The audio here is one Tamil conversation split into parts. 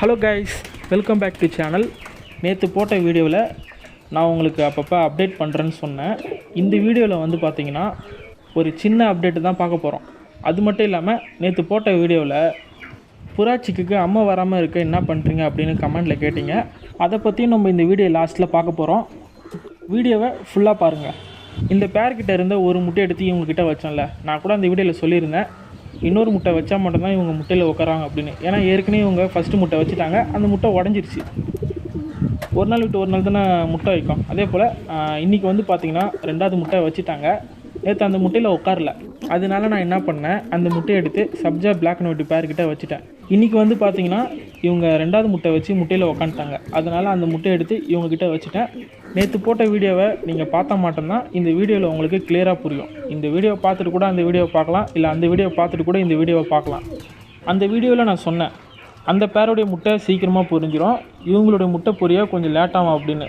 Hello guys welcome back to channel நேற்று போட்ட வீடியோவில் நான் உங்களுக்கு அப்பப்போ அப்டேட் பண்ணுறேன்னு சொன்னேன். இந்த வீடியோவில் வந்து பார்த்தீங்கன்னா ஒரு சின்ன அப்டேட்டு தான் பார்க்க போகிறோம் அது மட்டும் இல்லாமல் நேற்று போட்ட வீடியோவில் புராட்சிக்கு அம்மா வராமல் இருக்க என்ன பண்ணுறீங்க அப்படின்னு கமெண்டில் கேட்டிங்க. அதை பற்றியும் நம்ம இந்த வீடியோ லாஸ்ட்டில் பார்க்க போகிறோம் வீடியோவை ஃபுல்லாக பாருங்கள் இந்த பேர்கிட்ட இருந்த ஒரு முட்டை எடுத்து இவங்ககிட்ட வச்சேன்ல. நான் கூட அந்த வீடியோவில் சொல்லியிருந்தேன். இன்னொரு முட்டை வச்சா மட்டும்தான் இவங்க முட்டையில் உட்காராங்க அப்படின்னு. ஏன்னா ஏற்கனவே இவங்க ஃபஸ்ட்டு முட்டை வச்சுட்டாங்க. அந்த முட்டை உடஞ்சிருச்சு. ஒரு நாள் விட்டு ஒரு நாள் தானே முட்டை வைக்கும். அதே போல் இன்றைக்கி வந்து பார்த்திங்கன்னா ரெண்டாவது முட்டை வச்சுட்டாங்க. நேற்று அந்த முட்டையில் உட்காரல அதனால நான் என்ன பண்ணேன் அந்த முட்டையை எடுத்து சப்ஜா பிளாக் அண்ட் ஒயிட் பேர்கிட்ட வச்சுட்டேன். இன்றைக்கி வந்து பார்த்தீங்கன்னா இவங்க ரெண்டாவது முட்டை வச்சு முட்டையில் உக்காந்துட்டாங்க. அதனால் அந்த முட்டையை எடுத்து இவங்கக்கிட்ட வச்சுட்டேன். நேற்று போட்ட வீடியோவை நீங்கள் பார்த்தா மாட்டோம்னா இந்த வீடியோவில் உங்களுக்கு கிளியராக புரியும். இந்த வீடியோவை பார்த்துட்டு கூட அந்த வீடியோவை பார்க்கலாம் இல்லை அந்த வீடியோவை பார்த்துட்டு கூட இந்த வீடியோவை பார்க்கலாம். அந்த வீடியோவில் நான் சொன்னேன் அந்த பேருடைய முட்டை சீக்கிரமாக புரிஞ்சிடும் இவங்களுடைய முட்டை பொரிய கொஞ்சம் லேட்டாகும் அப்படின்னு.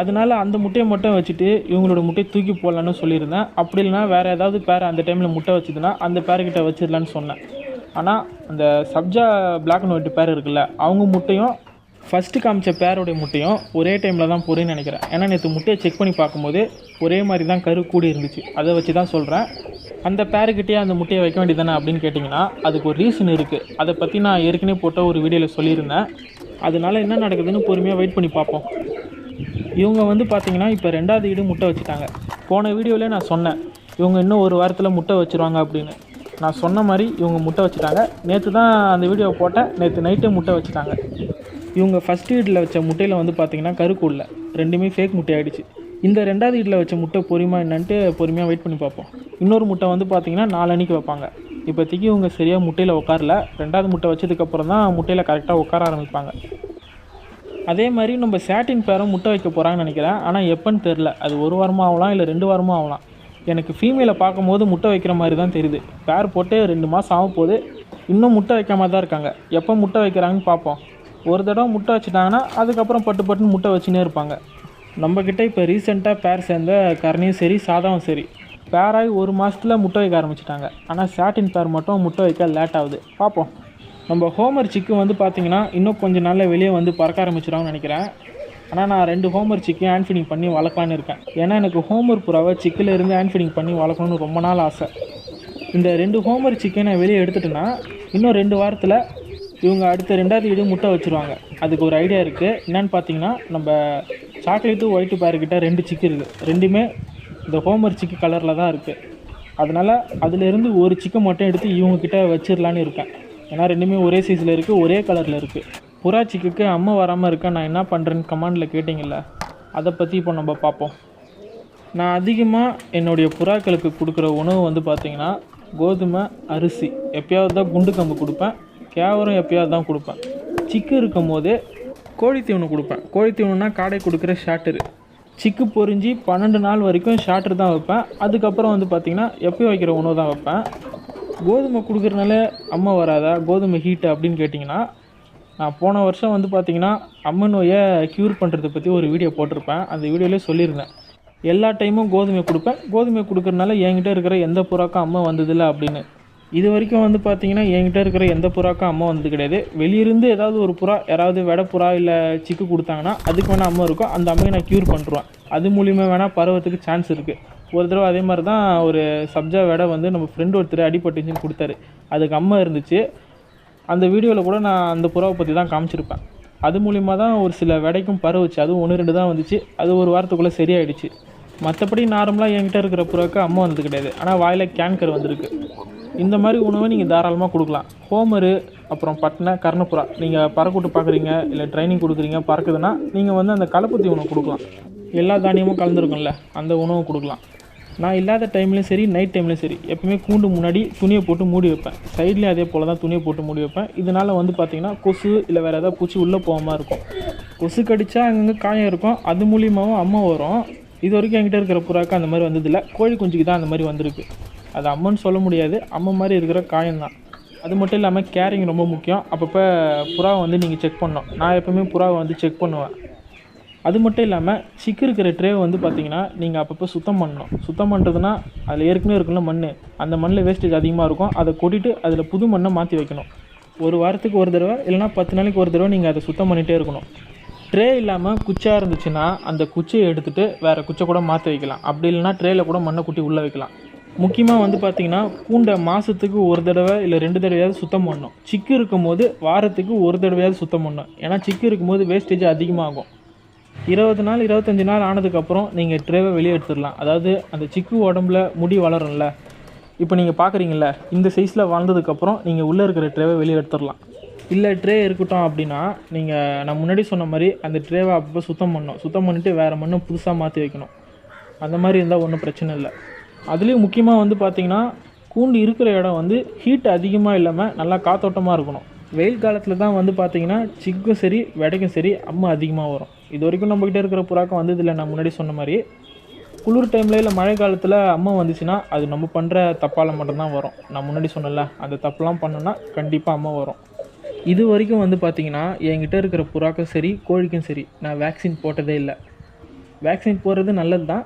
அதனால அந்த முட்டையை மட்டும் வச்சுட்டு இவங்களோட முட்டையை தூக்கி போடலான்னு சொல்லியிருந்தேன். அப்படி இல்லைனா வேறு ஏதாவது பேர் அந்த டைமில் முட்டை வச்சுதுன்னா அந்த பேர்கிட்ட வச்சிடலான்னு சொன்னேன். ஆனால் அந்த சப்ஜா பிளாக் அண்ட் ஒயிட் பேர் இருக்குல்ல அவங்க முட்டையும் ஃபஸ்ட்டு காமிச்ச பேரோடைய முட்டையும் ஒரே டைமில் தான் போகிறேன்னு நினைக்கிறேன். ஏன்னா நேற்று முட்டையை செக் பண்ணி பார்க்கும்போது ஒரே மாதிரி தான் கரு கூடி இருந்துச்சு. அதை வச்சு தான் சொல்கிறேன் அந்த பேருக்கிட்டே அந்த முட்டையை வைக்க வேண்டியதானே அப்படின்னு கேட்டிங்கன்னா அதுக்கு ஒரு ரீசன் இருக்குது அதை பற்றி நான் ஏற்கனவே போட்ட ஒரு வீடியோவில் சொல்லியிருந்தேன். அதனால என்ன நடக்குதுன்னு பொறுமையாக வெயிட் பண்ணி பார்ப்போம். இவங்க வந்து பார்த்தீங்கன்னா இப்போ ரெண்டாவது ஈடு முட்டை வச்சுட்டாங்க. போன வீடியோவிலே நான் சொன்னேன். இவங்க இன்னும் ஒரு வாரத்தில் முட்டை வச்சுருவாங்க அப்படின்னு. நான் சொன்ன மாதிரி இவங்க முட்டை வச்சுட்டாங்க. நேற்று தான் அந்த வீடியோ போட்டேன். நேற்று நைட்டே முட்டை வச்சுட்டாங்க. இவங்க ஃபஸ்ட் வீட்டில் வச்ச முட்டையில் வந்து பார்த்திங்கன்னா கருக்குள்ள ரெண்டுமே ஃபேக் முட்டை ஆகிடுச்சு இந்த ரெண்டாவது வீட்டில் வச்ச முட்டை பொறுமையாக என்னன்ட்டு பொறுமையாக வெயிட் பண்ணி பார்ப்போம். இன்னொரு முட்டை வந்து பார்த்தீங்கன்னா நாலணிக்கு வைப்பாங்க. இப்போதைக்கு இவங்க சரியாக முட்டையில் உட்காரல. ரெண்டாவது முட்டை வச்சதுக்கப்புறம் தான் முட்டையில் கரெக்டாக உட்கார ஆரம்பிப்பாங்க. அதே மாதிரி நம்ம சேட்டின் பேரும் முட்டை வைக்க போகிறாங்கன்னு நினைக்கிறேன். ஆனால் எப்போன்னு தெரில அது ஒரு வாரமாக ஆகலாம் இல்லை ரெண்டு வாரமாக ஆகலாம். எனக்கு ஃபீமேலை பார்க்கும்போது முட்டை வைக்கிற மாதிரி தான் தெரியுது. பேர் போட்டு ரெண்டு மாதம் ஆக போகுது. இன்னும் முட்டை வைக்காம தான் இருக்காங்க. எப்போ முட்டை வைக்கிறாங்கன்னு பார்ப்போம். ஒரு தடவை முட்டை வச்சுட்டாங்கன்னா அதுக்கப்புறம் பட்டு பட்டுன்னு முட்டை வச்சுனே இருப்பாங்க. நம்மக்கிட்ட இப்போ ரீசெண்டாக பேர் சேர்ந்த கரணியும் சரி சாதாவும் சரி. பேராகி ஒரு மாதத்தில் முட்டை வைக்க ஆரம்பிச்சிட்டாங்க. ஆனால் சாட்டின் பேர் மட்டும் முட்டை வைக்க லேட் ஆகுது. பார்ப்போம். நம்ம ஹோமர் சிக்கு வந்து பார்த்திங்கன்னா இன்னும் கொஞ்சம் நாளில் வெளியே வந்து பறக்க ஆரம்பிச்சிடான்னு நினைக்கிறேன். ஆனால் நான் ரெண்டு ஹோமர் சிக்கையும் ஹேண்ட் ஃபீடிங் பண்ணி வளர்க்கலான்னு இருக்கேன். ஏன்னா எனக்கு ஹோமர் புறாவை சிக்கில் இருந்து ஹேண்ட் ஃபீடிங் பண்ணி வளர்க்கணும்னு ரொம்ப நாள் ஆசை. இந்த ரெண்டு ஹோமர் சிக்கை நான் வெளியே எடுத்துட்டேன்னா இன்னும் ரெண்டு வாரத்தில் இவங்க அடுத்த ரெண்டாவது வீடு முட்டை வச்சுருவாங்க. அதுக்கு ஒரு ஐடியா இருக்குது என்னென்னு பார்த்தீங்கன்னா நம்ம சாக்லேட்டு ஒயிட்டு பேர்கிட்ட ரெண்டு சிக்கு இருக்குது ரெண்டுமே இந்த ஹோமர் சிக்கு கலரில் தான் இருக்குது அதனால் அதுலேருந்து ஒரு சிக்கை மட்டும் எடுத்து இவங்கக்கிட்ட வச்சிடலான்னு இருக்கேன். ஏன்னா ரெண்டுமே ஒரே சைஸில் இருக்குது ஒரே கலரில் இருக்குது புறா சிக்குக்கு அம்மா வராமல் இருக்க நான் என்ன பண்ணுறேன்னு கமாண்டில் கேட்டிங்கள்ல அதை பற்றி இப்போ நம்ம பார்ப்போம். நான் அதிகமாக என்னுடைய புறாக்களுக்கு கொடுக்குற உணவு வந்து பார்த்திங்கன்னா கோதுமை அரிசி. எப்பயாவது தான் குண்டு கம்பு கொடுப்பேன் கேவரம் எப்பயாவது தான் கொடுப்பேன். சிக்கு இருக்கும் போதே கோழி கொடுப்பேன். கோழி காடை கொடுக்குற ஷாட்டரு சிக்கு பொறிஞ்சி பன்னெண்டு நாள் வரைக்கும் ஷாட்டர் தான் வைப்பேன். அதுக்கப்புறம் வந்து பார்த்திங்கன்னா எப்பயும் வைக்கிற உணவு தான் வைப்பேன். கோதுமை கொடுக்குறனால அம்மா வராதா? கோதுமை ஹீட்டு அப்படின்னு கேட்டிங்கன்னா நான் போன வருஷம் வந்து பார்த்திங்கன்னா அம்மை நோயை க்யூர் பண்ணுறதை பற்றி ஒரு வீடியோ போட்டிருப்பேன். அந்த வீடியோலேயே சொல்லியிருந்தேன். எல்லா டைமும் கோதுமை கொடுப்பேன். கோதுமை கொடுக்குறனால என்கிட்ட இருக்கிற எந்த புறாக்கும் அம்மா வந்ததில்லை அப்படின்னு. இது வரைக்கும் வந்து பார்த்தீங்கன்னா என்கிட்ட இருக்கிற எந்த புறாக்கும் அம்மா வந்தது கிடையாது. வெளியிருந்து ஏதாவது ஒரு புறா யாராவது வெட புறா இல்லை சிக்கு கொடுத்தாங்கன்னா அதுக்கு வேணால் அம்மா இருக்கும். அந்த அம்மையை நான் க்யூர் பண்ணுறேன் அது மூலிமா வேணால் பருவத்துக்கு சான்ஸ் இருக்குது ஒரு தடவை அதே மாதிரி தான் ஒரு சப்ஜா வெடை வந்து நம்ம ஃப்ரெண்டு ஒருத்தர் அடிபட்டுச்சுன்னு கொடுத்தாரு. அதுக்கு அம்மா இருந்துச்சு. அந்த வீடியோவில் கூட நான் அந்த புறாவை பற்றி தான் காமிச்சிருப்பேன். அது மூலிமா தான் ஒரு சில விடைக்கும் பரவுச்சு அதுவும் ஒன்று ரெண்டு தான் வந்துச்சு. அது ஒரு வாரத்துக்குள்ளே சரியாயிடுச்சு. மற்றபடி நார்மலாக என்கிட்ட இருக்கிற புறாவுக்கு அம்மா வந்தது கிடையாது. ஆனால் வாயில் கேன்கர் வந்திருக்கு. இந்த மாதிரி உணவை நீங்கள் தாராளமாக கொடுக்கலாம். ஹோமரு அப்புறம் பட்னை கர்ணப்புறா. நீங்கள் பறக்கூட்டு பார்க்குறீங்க இல்லை ட்ரைனிங் கொடுக்குறீங்க பறக்குதுன்னா நீங்கள் வந்து அந்த கலப்பு தீவனம் கொடுக்கலாம். எல்லா தானியமும் கலந்துருக்கும்ல அந்த உணவு கொடுக்கலாம். நான் இல்லாத டைம்லேயும் சரி நைட் டைம்லையும் சரி எப்பவுமே கூண்டு முன்னாடி துணியை போட்டு மூடி வைப்பேன். சைட்லேயும் அதே போல் தான் துணியை போட்டு மூடி வைப்பேன். இதனால் வந்து பார்த்திங்கன்னா கொசு இல்லை வேறு ஏதாவது பூச்சி உள்ளே போகாமல் இருக்கும். கொசு கடித்தா அங்கங்கே காயம் இருக்கும். அது மூலியமாகவும் அம்மா வரும். இது வரைக்கும் என்கிட்ட இருக்கிற புறாக்கு அந்த மாதிரி வந்ததில்லை கோழி குஞ்சுக்கு தான் அந்த மாதிரி வந்திருக்கு. அது அம்மன்னு சொல்ல முடியாது. அம்மா மாதிரி இருக்கிற காயம் தான். அது மட்டும் இல்லாமல் கேரிங் ரொம்ப முக்கியம். அப்பப்போ புறாவை வந்து நீங்கள் செக் பண்ணணும். நான் எப்போவுமே புறாவை வந்து செக் பண்ணுவேன். அது மட்டும் இல்லாமல் சிக்கு இருக்கிற ட்ரேவை வந்து பார்த்தீங்கன்னா நீங்கள் அப்பப்போ சுத்தம் பண்ணணும். சுத்தம் பண்ணுறதுனா அதில் ஏற்கனவே இருக்குல்ல மண் அந்த மண்ணில் வேஸ்டேஜ் அதிகமாக இருக்கும். அதை கொட்டிட்டு அதில் புது மண்ணை மாற்றி வைக்கணும். ஒரு வாரத்துக்கு ஒரு தடவை இல்லைனா பத்து நாளைக்கு ஒரு தடவை நீங்கள் அதை சுத்தம் பண்ணிகிட்டே இருக்கணும். ட்ரே இல்லாமல் குச்சியாக இருந்துச்சுன்னா அந்த குச்சியை எடுத்துகிட்டு வேறு குச்சை கூட மாற்றி வைக்கலாம். அப்படி இல்லைனா ட்ரேயில் கூட மண்ணை குட்டி உள்ளே வைக்கலாம். முக்கியமாக வந்து பார்த்திங்கன்னா பூண்டை மாதத்துக்கு ஒரு தடவை இல்லை ரெண்டு தடவையாவது சுத்தம் பண்ணணும். சிக்கு இருக்கும்போது வாரத்துக்கு ஒரு தடவையாவது சுத்தம் பண்ணணும். ஏன்னா சிக்கு இருக்கும்போது வேஸ்டேஜ் அதிகமாகும். இருபது நாள் இருபத்தஞ்சி நாள் ஆனதுக்கப்புறம் நீங்கள் ட்ரேவை வெளியே எடுத்துடலாம். அதாவது அந்த சிக்கு உடம்புல முடி வளரும்ல இப்போ நீங்கள் பார்க்குறீங்கள இந்த சைஸில் வளர்ந்ததுக்கப்புறம் நீங்கள் உள்ளே இருக்கிற ட்ரேவை வெளியே எடுத்துடலாம். இல்லை ட்ரே இருக்கட்டும் அப்படின்னா நீங்கள் நான் முன்னாடி சொன்ன மாதிரி அந்த ட்ரேவை அப்பப்போ சுத்தம் பண்ணணும். சுத்தம் பண்ணிவிட்டு வேறு மண்ணு புதுசாக மாற்றி வைக்கணும். அந்த மாதிரி இருந்தால் ஒன்றும் பிரச்சனை இல்லை. அதுலேயும் முக்கியமாக வந்து பார்த்தீங்கன்னா கூண்டு இருக்கிற இடம் வந்து ஹீட் அதிகமாக இல்லாமல் நல்லா காத்தோட்டமாக இருக்கணும். வெயில் காலத்தில் தான் வந்து பார்த்திங்கன்னா சிக்கும் சரி விடைக்கும் சரி அம்மை அதிகமாக வரும். இது வரைக்கும் நம்மக்கிட்ட இருக்கிற புறாக்கம் வந்ததில்லை நான் முன்னாடி சொன்ன மாதிரி குளிர் டைமில் இல்லை மழை காலத்தில் அம்மா வந்துச்சுன்னா அது நம்ம பண்ணுற தப்பால் மட்டும்தான் வரும். நான் முன்னாடி சொன்னல அந்த தப்பெல்லாம் பண்ணோன்னா கண்டிப்பாக அம்மா வரும். இது வரைக்கும் வந்து பார்த்திங்கன்னா என்கிட்ட இருக்கிற புறாக்கும் சரி கோழிக்கும் சரி நான் வேக்சின் போட்டதே இல்லை. வேக்சின் போடுறது நல்லது தான்.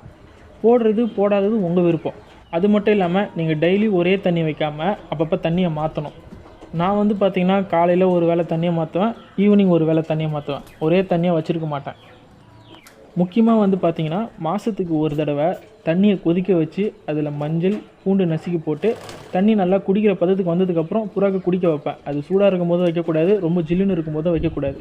போடுறது போடாதது உங்கள் விருப்பம். அது மட்டும் இல்லாமல் நீங்கள் டெய்லி ஒரே தண்ணி வைக்காமல் அப்பப்போ தண்ணியை மாற்றணும் நான் வந்து பார்த்திங்கன்னா காலையில் ஒரு வேளை தண்ணியை மாற்றுவேன் ஈவினிங் ஒரு வேளை தண்ணியை மாற்றுவேன் ஒரே தண்ணியாக வச்சுருக்க மாட்டேன். முக்கியமாக வந்து பார்த்திங்கன்னா மாதத்துக்கு ஒரு தடவை தண்ணியை கொதிக்க வச்சு அதில் மஞ்சள் பூண்டு நசுக்கி போட்டு தண்ணி நல்லா குடிக்கிற பதத்துக்கு வந்ததுக்கப்புறம் புறாக்கு குடிக்க வைப்பேன். அது சூடாக இருக்கும் போது வைக்கக்கூடாது ரொம்ப ஜில்லுன்னு இருக்கும் போது வைக்கக்கூடாது.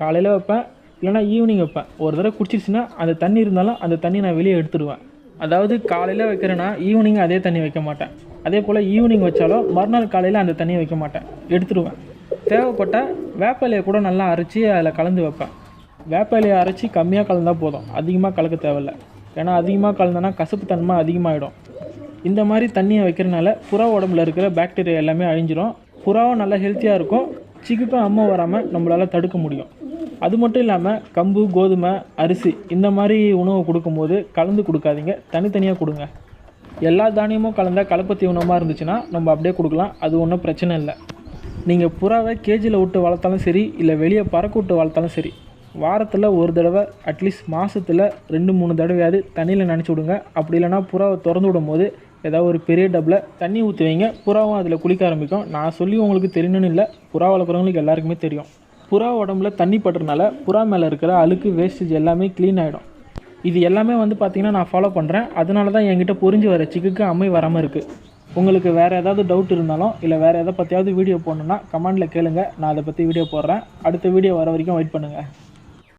காலையில் வைப்பேன் இல்லைனா ஈவினிங் வைப்பேன். ஒரு தடவை குடிச்சிருச்சுன்னா அந்த தண்ணி இருந்தாலும் அந்த தண்ணி நான் வெளியே எடுத்துடுவேன் அதாவது காலையில் வைக்கிறேன்னா ஈவினிங் அதே தண்ணி வைக்க மாட்டேன். அதே போல் ஈவினிங் வச்சாலும் மறுநாள் காலையில் அந்த தண்ணியை வைக்க மாட்டேன். எடுத்துடுவேன். தேவைப்பட்டால் வேப்பிலையை கூட நல்லா அரைச்சி அதில் கலந்து வைப்பேன். வேப்பிலையை அரைச்சி கம்மியாக கலந்தால் போதும். அதிகமாக கலக்க தேவையில்ல. ஏன்னா அதிகமாக கலந்தனா கசப்பு தன்மை அதிகமாகிடும் இந்த மாதிரி தண்ணியை வைக்கிறனால புறா உடம்புல இருக்கிற பாக்டீரியா எல்லாமே அழிஞ்சிரும். புறாவும் நல்லா ஹெல்த்தியாக இருக்கும். சிக்குக்கும் அம்மா வராமல் நம்மளால் தடுக்க முடியும். அது மட்டும் இல்லாமல் கம்பு கோதுமை அரிசி இந்த மாதிரி உணவு கொடுக்கும்போது கலந்து கொடுக்காதீங்க. தனித்தனியாக கொடுங்க. எல்லா தானியமும் கலந்த கலப்பு தீவனமாக இருந்துச்சுன்னா நம்ம அப்படியே கொடுக்கலாம். அது ஒன்றும் பிரச்சனை இல்லை. நீங்கள் புறாவை கேஜியில் விட்டு வளர்த்தாலும் சரி இல்லை வெளியே பறக்க விட்டு வளர்த்தாலும் சரி வாரத்தில் ஒரு தடவை அட்லீஸ்ட் மாதத்தில் ரெண்டு மூணு தடவையாவது தண்ணியில் நினச்சி விடுங்க. அப்படி இல்லைனா புறாவை திறந்து விடும் போது ஏதாவது ஒரு பெரிய டப்பில் தண்ணி ஊற்றி வைங்க. புறாவும் அதில் குளிக்க ஆரம்பிக்கும். நான் சொல்லி உங்களுக்கு தெரியணும்னு இல்லை புறா வளர்க்குறவங்களுக்கு எல்லாருக்குமே தெரியும். புறா உடம்புல தண்ணி பட்டுறனால புறா மேலே இருக்கிற அழுக்கு வேஸ்டேஜ் எல்லாமே க்ளீன் ஆகிடும் இது எல்லாமே வந்து பார்த்திங்கன்னா நான் ஃபாலோ பண்ணுறேன் அதனால தான் என்கிட்ட புரிஞ்சு வர சிக்குக்கு அம்மை வராமல் இருக்குது உங்களுக்கு வேறு ஏதாவது டவுட் இருந்தாலும் இல்லை வேறு எதை பற்றியாவது வீடியோ போடணுன்னா கமெண்டில் கேளுங்கள் நான் அதை பற்றி வீடியோ போடுறேன். அடுத்த வீடியோ வர வரைக்கும் வெயிட் பண்ணுங்கள்